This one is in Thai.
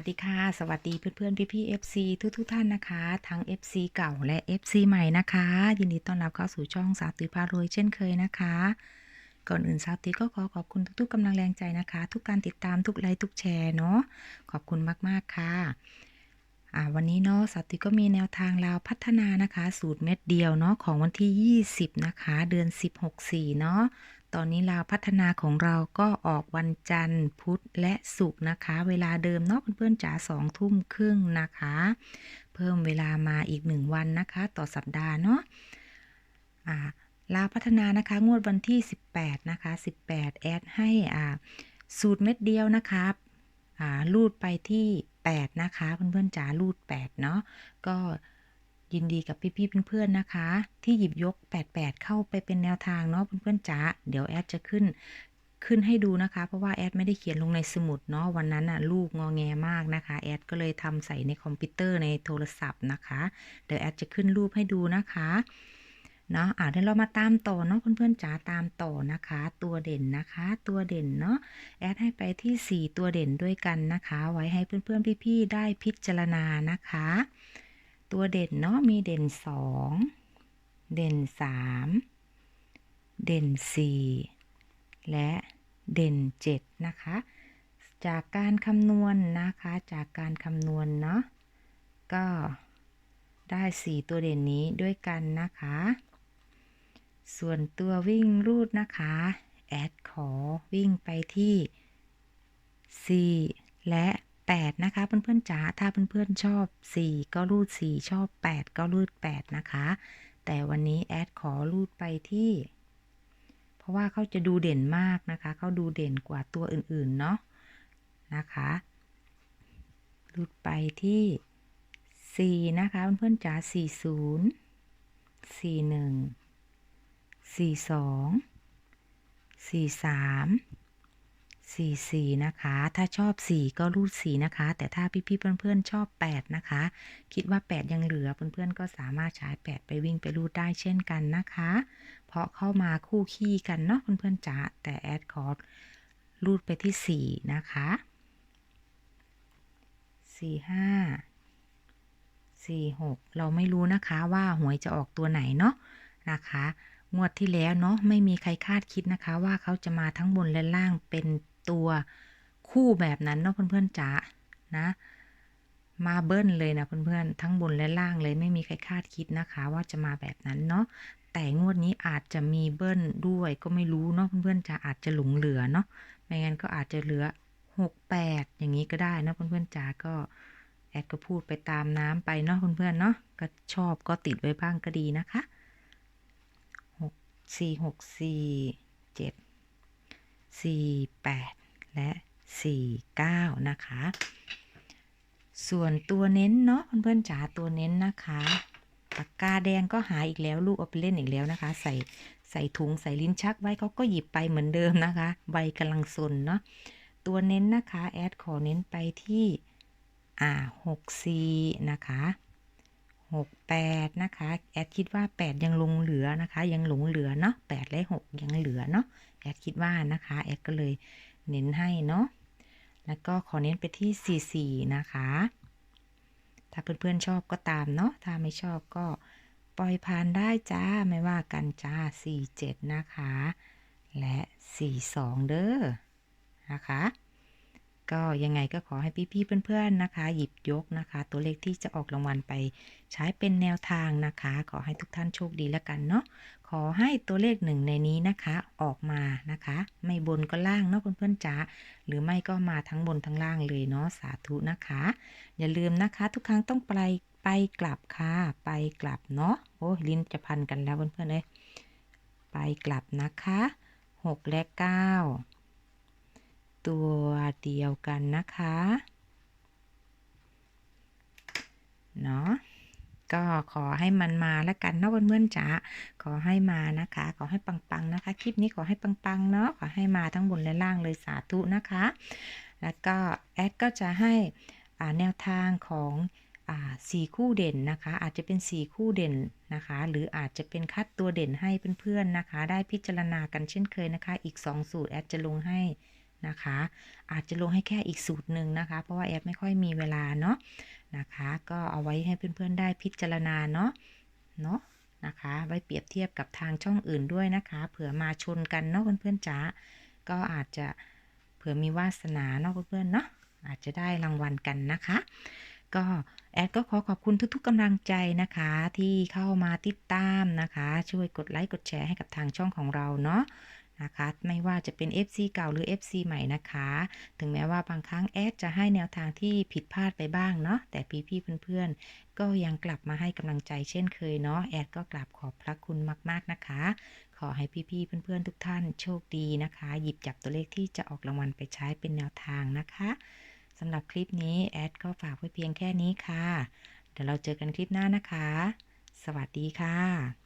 สดีค่ะ สวัสดีเพื่อนๆพี่ๆ FC ทุกๆท่านนะคะ ทั้ง FC เก่าและ FC ใหม่นะคะ ยินดีต้อนรับเข้าสู่ช่องสาวตุยพารวยเช่นเคยนะคะ ก่อนอื่นสาวตุยก็ขอขอบคุณทุกๆกำลังแรงใจนะคะ ทุกการติดตามทุกไลค์ทุกแชร์เนาะขอบคุณมากๆค่ะ อ่าวันนี้เนาะสาวตุยก็มีแนวทางลาวพัฒนานะคะ สูตรเม็ดเดียวเนาะของวันที่ 20 นะคะ เดือน 16 4 เนาะตอนนี้ลาวพัฒนาของเราก็ออกวันจันทร์พุธและศุกร์นะคะ เวลาเดิมเนาะเพื่อนๆจ๋าสองทุ่มครึ่งนะคะ เพิ่มเวลามาอีกหนึ่งวันนะคะ ต่อสัปดาห์เนาะอ่าลาวพัฒนานะคะ งวดวันที่ 18 นะคะ 18 แอดให้อ่าสูตรเม็ดเดียวนะคะ ลูดไปที่ 8 นะคะ เพื่อนๆจ๋าลูด 8 เนาะก็ยินดีกับพี่ๆเพื่อนๆนะคะ ที่หยิบยก 88 เข้าไปเป็นแนวทางเนาะเพื่อนๆจ๋าเดี๋ยวแอดจะขึ้นขึ้นให้ดูนะคะ เพราะว่าแอดไม่ได้เขียนลงในสมุดเนาะวันนั้นน่ะลูกงอแงมากนะคะ แอดก็เลยทำใส่ในคอมพิวเตอร์ในโทรศัพท์นะคะ เดี๋ยวแอดจะขึ้นรูปให้ดูนะคะ เนาะอ่าเดี๋ยวเรามาตามต่อเนาะเพื่อนๆจ๋าตามต่อนะคะ ตัวเด่นนะคะ ตัวเด่นเนาะแอดให้ไปที่ 4 ตัวเด่นด้วยกันนะคะ ไว้ให้เพื่อนๆพี่ๆได้พิจารณานะคะ ตัวเด่นเนาะมีเด่น 2 เด่น 3 เด่น 4 และเด่น 7 นะคะ จากการคำนวณนะคะ จากการคำนวณเนาะก็ได้ 4 ตัวเด่นนี้ด้วยกันนะคะ ส่วนตัววิ่งรูดนะคะ แอดขอวิ่งไปที่ 4 และ 8 นะคะ เพื่อนๆจ๋าถ้าเพื่อนๆชอบ 4 ก็รูด 4 ชอบ 8 ก็รูด 8 นะคะ แต่วันนี้แอดขอรูดไปที่ เพราะว่าเขาจะดูเด่นมากนะคะ เขาดูเด่นกว่าตัวอื่นๆ เนาะนะคะ รูดไปที่ 4 นะคะ เพื่อนๆจ๋า40 41 42 43 44นะคะ ถ้าชอบ4ก็รูด4นะคะ แต่ถ้าพี่ๆเพื่อนๆชอบ8นะคะ คิดว่า8ยังเหลือเพื่อนๆก็สามารถใช้8ไปวิ่งไปรูดได้เช่นกันนะคะ เพราะเข้ามาคู่ขี้กันเนาะเพื่อนๆจ๋าแต่แอดคอร์ดรูดไปที่4นะคะ45 46เราไม่รู้นะคะว่าหวยจะออกตัวไหนเนาะนะคะ งวดที่แล้วเนาะไม่มีใครคาดคิดนะคะ ว่าเขาจะมาทั้งบนและล่างเป็นตัวคู่แบบนั้นเนาะเพื่อนๆจ๋านะ มาเบิ้ลเลยนะเพื่อนๆทั้งบนและล่างเลยไม่มีใครคาดคิดนะคะ ว่าจะมาแบบนั้นเนาะแต่งวดนี้อาจจะมีเบิ้ลด้วยก็ไม่รู้เนาะเพื่อนๆจะอาจจะหลงเหลือเนาะไม่งั้นก็อาจจะเหลือหกแปดอย่างนี้ก็ได้นะเพื่อนๆจ๋าก็แอดก็พูดไปตามน้ำไปเนาะเพื่อนๆเนาะก็ชอบก็ติดไว้บ้างก็ดีนะคะ สี่หกสี่เจ็ดสี่แปดและสี่เก้านะคะ ส่วนตัวเน้นเนาะเพื่อนๆจ๋าตัวเน้นนะคะปากกาแดงก็หายอีกแล้วลูกเอาไปเล่นอีกแล้วนะคะ ใส่ใส่ถุงใส่ลิ้นชักไว้เขาก็หยิบไปเหมือนเดิมนะคะ ใบกำลังซนเนาะตัวเน้นนะคะ แอดขอเน้นไปที่อ่าหกสี่นะคะ หกแปดนะคะแอดคิดว่าแปดยังลงเหลือนะคะ ยังหลงเหลือเนาะแปดและหกยังเหลือเนาะแอดคิดว่านะคะแอดก็เลยเน้นให้เนาะแล้วก็ขอเน้นไปที่สี่สี่นะคะ ถ้าเพื่อนๆชอบก็ตามเนาะถ้าไม่ชอบก็ปล่อยผ่านได้จ้าไม่ว่ากันจ้า47นะคะ และ42เด้อนะคะ ก็ยังไงก็ขอให้พี่ๆเพื่อนๆนะคะ หยิบยกนะคะ ตัวเลขที่จะออกรางวัลไป ใช้เป็นแนวทางนะคะ ขอให้ทุกท่านโชคดีแล้วกันเนาะขอให้ตัวเลขหนึ่งในนี้นะคะออกมานะคะ ไม่บนก็ล่างเนาะเพื่อนๆจ๋าหรือไม่ก็มาทั้งบนทั้งล่างเลยเนาะสาธุนะคะ อย่าลืมนะคะ ทุกครั้งต้องไปไปกลับค่ะไปกลับเนาะโอ้ลิ้นจะพันกันแล้วเพื่อนๆเลยไปกลับนะคะหกและเก้า ตัวเดียวกันนะคะ เนาะก็ขอให้มันมาแล้วกันเนาะเพื่อนๆจ๋าขอให้มานะคะ ขอให้ปังๆนะคะ คลิปนี้ขอให้ปังๆเนาะขอให้มาทั้งบนและล่างเลยสาธุนะคะ แล้วก็แอดก็จะให้แนวทางของสี่คู่เด่นนะคะ อาจจะเป็นสี่คู่เด่นนะคะ หรืออาจจะเป็นคัดตัวเด่นให้เพื่อนๆนะคะ ได้พิจารณากันเช่นเคยนะคะ อีก 2 สูตรแอดจะลงให้ นะคะ อาจจะลงให้แค่อีกสูตรหนึ่งนะคะ เพราะว่าแอดไม่ค่อยมีเวลาเนาะนะคะ ก็เอาไว้ให้เพื่อนๆได้พิจารณาเนาะเนาะนะคะ ไว้เปรียบเทียบกับทางช่องอื่นด้วยนะคะ เผื่อมาชนกันเนาะเพื่อนๆจ๋าก็อาจจะเผื่อมีวาสนาเนาะเพื่อนๆเนาะอาจจะได้รางวัลกันนะคะ ก็แอดก็ขอขอบคุณทุกๆกำลังใจนะคะ ที่เข้ามาติดตามนะคะ ช่วยกดไลค์กดแชร์ให้กับทางช่องของเราเนาะ นะคะ ไม่ว่าจะเป็น FC เก่าหรือ FC ใหม่นะคะ ถึงแม้ว่าบางครั้งแอดจะให้แนวทางที่ผิดพลาดไปบ้างเนาะแต่พี่ๆเพื่อนๆ ก็ยังกลับมาให้กำลังใจเช่นเคยเนาะแอดก็กราบขอบพระคุณมากๆนะคะ ขอให้พี่ๆเพื่อนๆ ทุกท่านโชคดีนะคะ หยิบจับตัวเลขที่จะออกรางวัลไปใช้เป็นแนวทางนะคะสำหรับคลิปนี้แอดก็ฝากไว้เพียงแค่นี้ค่ะ เดี๋ยวเราเจอกันคลิปหน้านะคะ สวัสดีค่ะ